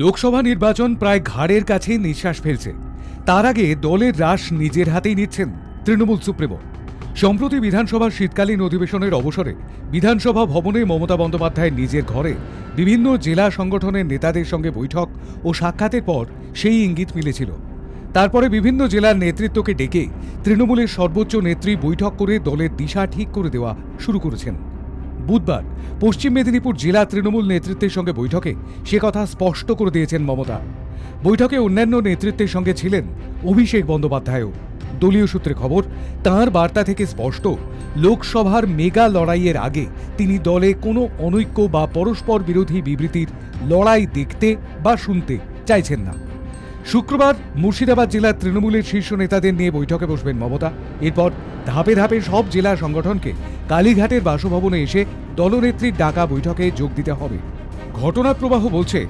লোকসভা নির্বাচন প্রায় ঘাড়ের কাছে নিঃশ্বাস ফেলছে। তার আগে দলের রাশ নিজের হাতেই নিচ্ছেন তৃণমূল সুপ্রিমো। সম্প্রতি বিধানসভার শীতকালীন অধিবেশনের অবসরে বিধানসভা ভবনে মমতা বন্দ্যোপাধ্যায় নিজের ঘরে বিভিন্ন জেলা সংগঠনের নেতাদের সঙ্গে বৈঠক ও সাক্ষাতের পর সেই ইঙ্গিত মিলেছিল। তারপরে বিভিন্ন জেলার নেতৃত্বকে ডেকে তৃণমূলের সর্বোচ্চ নেত্রী বৈঠক করে দলের দিশা ঠিক করে দেওয়া শুরু করেছেন। বুধবার পশ্চিম মেদিনীপুর জেলা তৃণমূল নেতৃত্বের সঙ্গে বৈঠকে সে কথা স্পষ্ট করে দিয়েছেন মমতা। বৈঠকে অন্যান্য নেতৃত্বের সঙ্গে ছিলেন অভিষেক বন্দ্যোপাধ্যায়ও। দলীয় সূত্রে খবর, তাঁর বার্তা থেকে স্পষ্ট, লোকসভার মেগা লড়াইয়ের আগে তিনি দলে কোনো অনৈক্য বা পরস্পর বিরোধী বিবৃতির লড়াই দেখতে বা শুনতে চাইছেন না। শুক্রবার মুর্শিদাবাদ জেলার তৃণমূলের শীর্ষ নেতাদের নিয়ে বৈঠকে বসবেন মমতা। এরপর ধাপে ধাপে সব জেলা সংগঠনকে কালীঘাটের বাসভবনে এসে দলনেত্রীর ডাকা বৈঠকে যোগ দিতে হবে। ঘটনা প্রবাহ বলছে,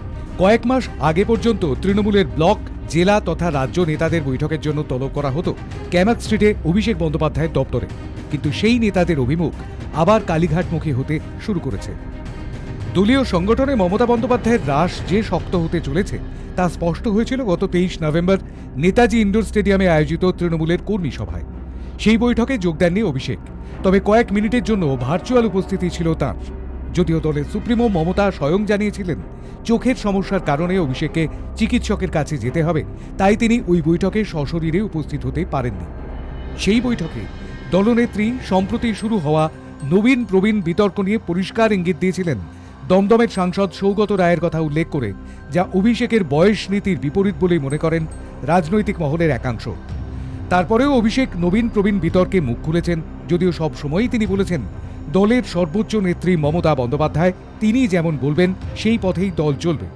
কয়েক মাস আগে পর্যন্ত তৃণমূলের ব্লক, জেলা তথা রাজ্য নেতাদের বৈঠকের জন্য তলব করা হতো ক্যামাক স্ট্রিটে অভিষেক বন্দ্যোপাধ্যায়ের দপ্তরে। কিন্তু সেই নেতাদের অভিমুখ আবার কালীঘাটমুখী হতে শুরু করেছে। দলীয় সংগঠনে মমতা বন্দ্যোপাধ্যায়ের রাশ যে শক্ত হতে চলেছে, তা স্পষ্ট হয়েছিল গত তেইশ নভেম্বর নেতাজি ইন্ডোর স্টেডিয়ামে আয়োজিত তৃণমূলের কর্মী সভায়। সেই বৈঠকে যোগ দেননি অভিষেক। তবে কয়েক মিনিটের জন্য ভার্চুয়াল উপস্থিতি ছিল তাঁর। যদিও দলের সুপ্রিমো মমতা স্বয়ং জানিয়েছিলেন, চোখের সমস্যার কারণে অভিষেককে চিকিৎসকের কাছে যেতে হবে, তাই তিনি ওই বৈঠকে সশরীরে উপস্থিত হতে পারেননি। সেই বৈঠকে দলনেত্রী সম্প্রতি শুরু হওয়া নবীন প্রবীণ বিতর্ক নিয়ে পরিষ্কার ইঙ্গিত দিয়েছিলেন দমদমের সাংসদ সৌগত রায়ের কথা উল্লেখ করে, যা অভিষেকের বয়স নীতির বিপরীত বলেই মনে করেন রাজনৈতিক মহলের একাংশ। তারপরেও অভিষেক নবীন প্রবীণ বিতর্কে মুখ খুলেছেন, যদিও সব সময়ই তিনি বলেছেন, দলের সর্বোচ্চ নেত্রী মমতা বন্দ্যোপাধ্যায়, তিনি যেমন বলবেন, সেই পথেই দল চলবে।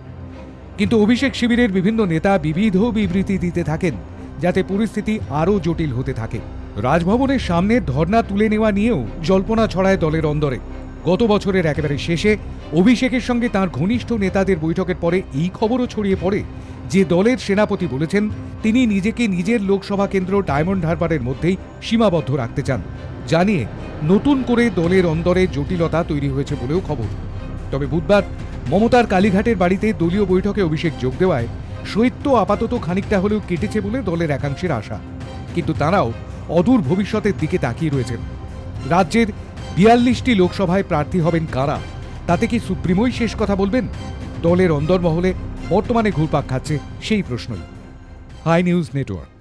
কিন্তু অভিষেক শিবিরের বিভিন্ন নেতা বিবিধ বিবৃতি দিতে থাকেন, যাতে পরিস্থিতি আরও জটিল হতে থাকে। রাজভবনের সামনে ধর্না তুলে নেওয়া নিয়েও জল্পনা ছড়ায় দলের অন্দরে। গত বছরের একেবারে শেষে অভিষেকের সঙ্গে তার ঘনিষ্ঠ নেতাদের বৈঠকের পরে এই খবরও ছড়িয়ে পড়ে যে দলের সেনাপতি বলেছেন, তিনি নিজেকে নিজের লোকসভা কেন্দ্র ডায়মন্ড হারবারের মধ্যেই সীমাবদ্ধ রাখতে চান। জানিয়ে নতুন করে দলের অন্দরে জটিলতা তৈরি হয়েছে বলেও খবর। তবে বুধবার মমতার কালীঘাটের বাড়িতে দলীয় বৈঠকে অভিষেক যোগ দেওয়ায় শৈত্য আপাতত খানিকটা হলেও কেটেছে বলে দলের একাংশের আশা। কিন্তু তারাও অদূর ভবিষ্যতের দিকে তাকিয়ে রয়েছেন। রাজ্যের বিয়াল্লিশটি লোকসভায় প্রার্থী হবেন কারা? তাতে কি সুপ্রিমোই শেষ কথা বলবেন? দলের অন্দরমহলে বর্তমানে ঘুরপাক খাচ্ছে সেই প্রশ্নই। Hi news network.